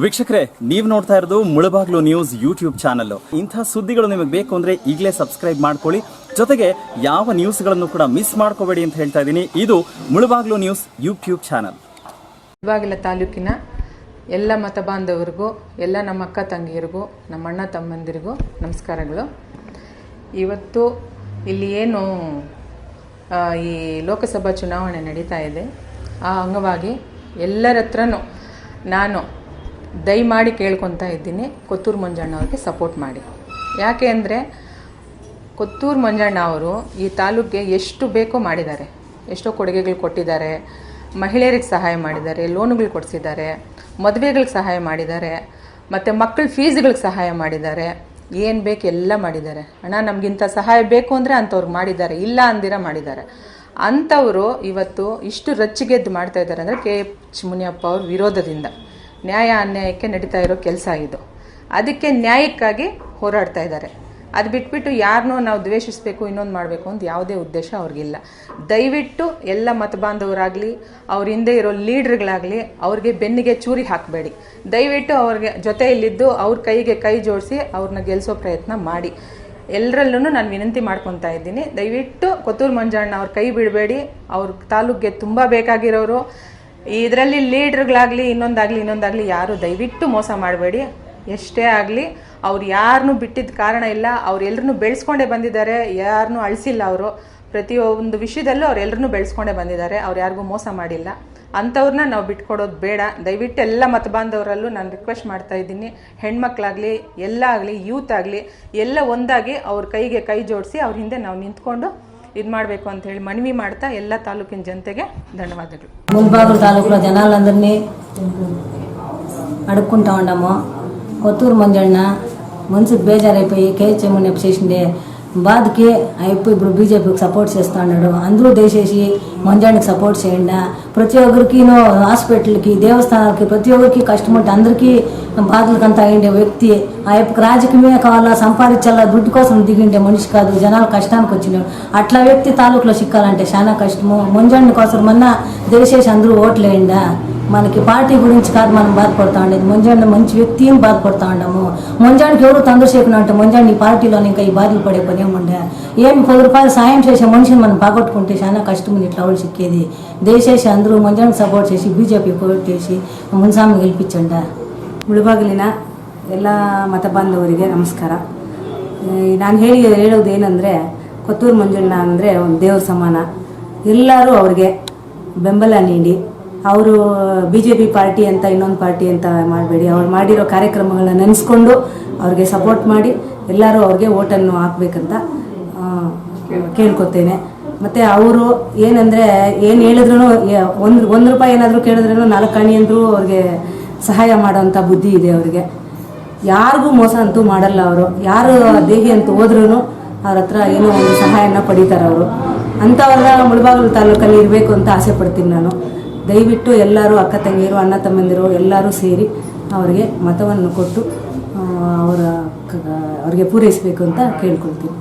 ವೀಕ್ಷಕರೇ, ನೀವು ನೋಡ್ತಾ ಇರೋದು ಮುಳಬಾಗ್ಲು ನ್ಯೂಸ್ ಯೂಟ್ಯೂಬ್ ಚಾನಲ್ ಇಂಥ ಸುದ್ದಿಗಳು ನಿಮಗೆ ಬೇಕು ಅಂದ್ರೆ ಈಗಲೇ ಸಬ್ಸ್ಕ್ರೈಬ್ ಮಾಡ್ಕೊಳ್ಳಿ. ಜೊತೆಗೆ ಯಾವ ನ್ಯೂಸ್ಗಳನ್ನು ಕೂಡ ಮಿಸ್ ಮಾಡ್ಕೋಬೇಡಿ ಅಂತ ಹೇಳ್ತಾ ಇದ್ದೀನಿ. ಇದು ಮುಳಬಾಗ್ಲು ನ್ಯೂಸ್ ಯೂಟ್ಯೂಬ್ ಚಾನಲ್. ಮುಳಬಾಗಿಲ ತಾಲೂಕಿನ ಎಲ್ಲ ಮತ ಬಾಂಧವರಿಗೂ, ಎಲ್ಲ ನಮ್ಮ ಅಕ್ಕ ತಂಗಿಯರಿಗೂ, ನಮ್ಮ ಅಣ್ಣ ತಮ್ಮಂದಿರಿಗೂ ನಮಸ್ಕಾರಗಳು. ಇವತ್ತು ಇಲ್ಲಿ ಏನು ಈ ಲೋಕಸಭಾ ಚುನಾವಣೆ ನಡೀತಾ ಇದೆ. ಆ ಅಂಗವಾಗಿ ಎಲ್ಲರ ಹತ್ರನೂ ನಾನು ದಯಮಾಡಿ ಕೇಳ್ಕೊತಾ ಇದ್ದೀನಿ. ಕೊತ್ತೂರು ಮಂಜಣ್ಣ ಅವ್ರಿಗೆ ಸಪೋರ್ಟ್ ಮಾಡಿ. ಯಾಕೆ ಅಂದರೆ, ಕೊತ್ತೂರು ಮಂಜಣ್ಣ ಅವರು ಈ ತಾಲೂಕಿಗೆ ಎಷ್ಟು ಬೇಕೋ ಮಾಡಿದ್ದಾರೆ. ಎಷ್ಟೋ ಕೊಡುಗೆಗಳು ಕೊಟ್ಟಿದ್ದಾರೆ. ಮಹಿಳೆಯರಿಗೆ ಸಹಾಯ ಮಾಡಿದ್ದಾರೆ ಲೋನುಗಳು ಕೊಡಿಸಿದ್ದಾರೆ, ಮದುವೆಗಳಿಗೆ ಸಹಾಯ ಮಾಡಿದ್ದಾರೆ, ಮತ್ತು ಮಕ್ಕಳ ಫೀಸ್ಗಳಿಗೆ ಸಹಾಯ ಮಾಡಿದ್ದಾರೆ. ಏನು ಬೇಕು ಎಲ್ಲ ಮಾಡಿದ್ದಾರೆ. ಅಣ್ಣ, ನಮಗಿಂತ ಸಹಾಯ ಬೇಕು ಅಂದರೆ ಅಂಥವ್ರು ಮಾಡಿದ್ದಾರೆ. ಇಲ್ಲ ಅಂದಿರ ಮಾಡಿದ್ದಾರೆ. ಅಂಥವರು ಇವತ್ತು ಇಷ್ಟು ರಚ್ಚಿಗೆದ್ದು ಮಾಡ್ತಾ ಇದ್ದಾರೆ ಅಂದರೆ ಕೆ ಎಚ್ ಮುನಿಯಪ್ಪ ಅವ್ರ ವಿರೋಧದಿಂದ. ನ್ಯಾಯ ಅನ್ಯಾಯಕ್ಕೆ ನಡೀತಾ ಇರೋ ಕೆಲಸ ಇದು. ಅದಕ್ಕೆ ನ್ಯಾಯಕ್ಕಾಗಿ ಹೋರಾಡ್ತಾ ಇದ್ದಾರೆ. ಅದು ಬಿಟ್ಬಿಟ್ಟು ಯಾರನ್ನೋ ನಾವು ದ್ವೇಷಿಸಬೇಕು, ಇನ್ನೊಂದು ಮಾಡಬೇಕು ಅಂತ ಯಾವುದೇ ಉದ್ದೇಶ ಅವ್ರಿಗಿಲ್ಲ. ದಯವಿಟ್ಟು ಎಲ್ಲ ಮತಬಾಂಧವರಾಗಲಿ ಅವ್ರ ಹಿಂದೆ ಇರೋ ಲೀಡ್ರ್ಗಳಾಗಲಿ ಅವ್ರಿಗೆ ಬೆನ್ನಿಗೆ ಚೂರಿ ಹಾಕಬೇಡಿ. ದಯವಿಟ್ಟು ಅವ್ರಿಗೆ ಜೊತೆಯಲ್ಲಿದ್ದು ಅವ್ರ ಕೈಗೆ ಕೈ ಜೋಡಿಸಿ ಅವ್ರನ್ನ ಗೆಲ್ಲಿಸೋ ಪ್ರಯತ್ನ ಮಾಡಿ. ಎಲ್ಲರಲ್ಲೂ ನಾನು ವಿನಂತಿ ಮಾಡ್ಕೊತಾ ಇದ್ದೀನಿ. ದಯವಿಟ್ಟು ಕೊತ್ತೂರು ಮಂಜಣ್ಣ ಅವ್ರ ಕೈ ಬಿಡಬೇಡಿ. ಅವ್ರ ತಾಲೂಕಿಗೆ ತುಂಬ ಬೇಕಾಗಿರೋರು. ಇದರಲ್ಲಿ ಲೀಡ್ರ್ಗಳಾಗಲಿ, ಇನ್ನೊಂದಾಗಲಿ ಇನ್ನೊಂದಾಗಲಿ ಯಾರು ದಯವಿಟ್ಟು ಮೋಸ ಮಾಡಬೇಡಿ. ಎಷ್ಟೇ ಆಗಲಿ, ಅವ್ರು ಯಾರನ್ನೂ ಬಿಟ್ಟಿದ್ದ ಕಾರಣ ಇಲ್ಲ. ಅವ್ರೆಲ್ಲರನ್ನೂ ಬೆಳೆಸ್ಕೊಂಡೇ ಬಂದಿದ್ದಾರೆ. ಯಾರನ್ನೂ ಅಳಿಸಿಲ್ಲ ಅವರು. ಪ್ರತಿಯೊಂದು ವಿಷಯದಲ್ಲೂ ಅವ್ರೆಲ್ಲರನ್ನೂ ಬೆಳೆಸ್ಕೊಂಡೇ ಬಂದಿದ್ದಾರೆ. ಅವ್ರು ಯಾರಿಗೂ ಮೋಸ ಮಾಡಿಲ್ಲ. ಅಂಥವ್ರನ್ನ ನಾವು ಬಿಟ್ಕೊಡೋದು ಬೇಡ. ದಯವಿಟ್ಟು ಎಲ್ಲ ಮತ ಬಾಂಧವರಲ್ಲೂ ನಾನು ರಿಕ್ವೆಸ್ಟ್ ಮಾಡ್ತಾ ಇದ್ದೀನಿ. ಹೆಣ್ಮಕ್ಳಾಗಲಿ, ಎಲ್ಲ ಆಗಲಿ, ಯೂತ್ ಆಗಲಿ, ಎಲ್ಲ ಒಂದಾಗಿ ಅವ್ರ ಕೈಗೆ ಕೈ ಜೋಡಿಸಿ ಅವ್ರ ಹಿಂದೆ ನಾವು ನಿಂತ್ಕೊಂಡು ಇದು ಮಾಡಬೇಕು ಅಂತ ಹೇಳಿ మణివి ಮಾಡ್ತಾ ಎಲ್ಲ ತಾಲೂಕಿನ ಜನತೆಗೆ ధన్యవాదాలు ముల్బాగుల తాలూకులో జనాలందరినీ అడుక్కుంటా ఉన్నాము కొత్తూరు మంజన్న మనసుకు బేజారైపోయి కేహెచ్ఎం చేసిండే బాధకి అయిపోయి ఇప్పుడు బీజేపీకి సపోర్ట్ చేస్తున్నాడు అందరూ దయచేసి మంజానికి సపోర్ట్ చేయండి. ప్రతి ఒక్కరికి హాస్పిటల్కి దేవస్థానాలకి ప్రతి ఒక్కరికి కష్టం ఉంటే అందరికీ బాధలకంతా అయ్యిండే వ్యక్తి. ఆ యొక్క రాజకీయమే కావాలా సంపాదించాలా దుడ్డు కోసం దిగిండే మనిషి కాదు. జనాల కష్టానికి వచ్చినాడు అట్లా వ్యక్తి తాలూకులో చిక్కాలంటే చాలా కష్టము. మంజాన్ని కోసం మొన్న దయచేసి అందరూ ఓట్లేయండా. మనకి పార్టీ గురించి కాదు మనం బాధపడతా ఉండేది ముంజాండి మంచి వ్యక్తి ఏం బాధపడతా ఉన్నాము ముంజానికి ఎవరు తొందరసేకున అంటే ముంజాండి ఈ పార్టీలో ఇంకా ఈ బాధలు పడే పని ఏముండే ఏం పది రూపాయలు సాయం చేసే మనిషిని మనం పాగొట్టుకుంటే చాలా కష్టం ఉంది ఇట్లా వాళ్ళు చిక్కేది దయచేసి అందరూ ముంజానికి సపోర్ట్ చేసి బీజేపీ ఓట్ చేసి మున్సామి గెలిపించండి ಮುಳುಬಾಗಿಲಿನ ಎಲ್ಲ ಮತ ಬಾಂಧವರಿಗೆ ನಮಸ್ಕಾರ ಈ ನಾನು ಹೇಳಿ ಹೇಳೋದು ಏನಂದರೆ ಕೊತ್ತೂರು ಮಂಜಣ್ಣ ಅಂದರೆ ಒಂದು ದೇವ್ರ ಸಮಾನ ಎಲ್ಲರೂ ಅವ್ರಿಗೆ ಬೆಂಬಲ ನೀಡಿ ಅವರು ಬಿ ಜೆ ಪಿ ಪಾರ್ಟಿ ಅಂತ, ಇನ್ನೊಂದು ಪಾರ್ಟಿ ಅಂತ ಮಾಡಬೇಡಿ. ಅವ್ರು ಮಾಡಿರೋ ಕಾರ್ಯಕ್ರಮಗಳನ್ನ ನೆನೆಸ್ಕೊಂಡು ಅವ್ರಿಗೆ ಸಪೋರ್ಟ್ ಮಾಡಿ ಎಲ್ಲರೂ ಅವ್ರಿಗೆ ಓಟನ್ನು ಹಾಕ್ಬೇಕಂತ ಕೇಳ್ಕೊತೇನೆ. ಮತ್ತು ಅವರು ಏನಂದರೆ, ಏನು ಹೇಳಿದ್ರು ಒಂದು ಒಂದು ರೂಪಾಯಿ ಏನಾದರೂ ಕೇಳಿದ್ರೂ ನಾಲ್ಕು ಕಣಿ ಅಂದರೂ ಅವ್ರಿಗೆ ಸಹಾಯ ಮಾಡೋವಂಥ ಬುದ್ಧಿ ಇದೆ ಅವ್ರಿಗೆ. ಯಾರಿಗೂ ಮೋಸ ಅಂತೂ ಮಾಡಲ್ಲ ಅವರು. ಯಾರು ದೇಹಿ ಅಂತ ಹೋದ್ರೂ ಅವ್ರ ಹತ್ರ ಏನೋ ಒಂದು ಸಹಾಯನ ಪಡೀತಾರೆ ಅವರು. ಅಂಥವ್ರನ್ನ ಮುಳಬಾಗಿಲು ತಾಲೂಕಲ್ಲಿ ಇರಬೇಕು ಅಂತ ಆಸೆ ಪಡ್ತೀನಿ ನಾನು. ದಯವಿಟ್ಟು ಎಲ್ಲರೂ ಅಕ್ಕ ತಂಗಿಯರು, ಅಣ್ಣ ತಮ್ಮಂದಿರು ಎಲ್ಲರೂ ಸೇರಿ ಅವರಿಗೆ ಮತವನ್ನು ಕೊಟ್ಟು ಅವರ ಅವರಿಗೆ ಪೂರೈಸಬೇಕು ಅಂತ ಕೇಳ್ಕೊಳ್ತೀನಿ.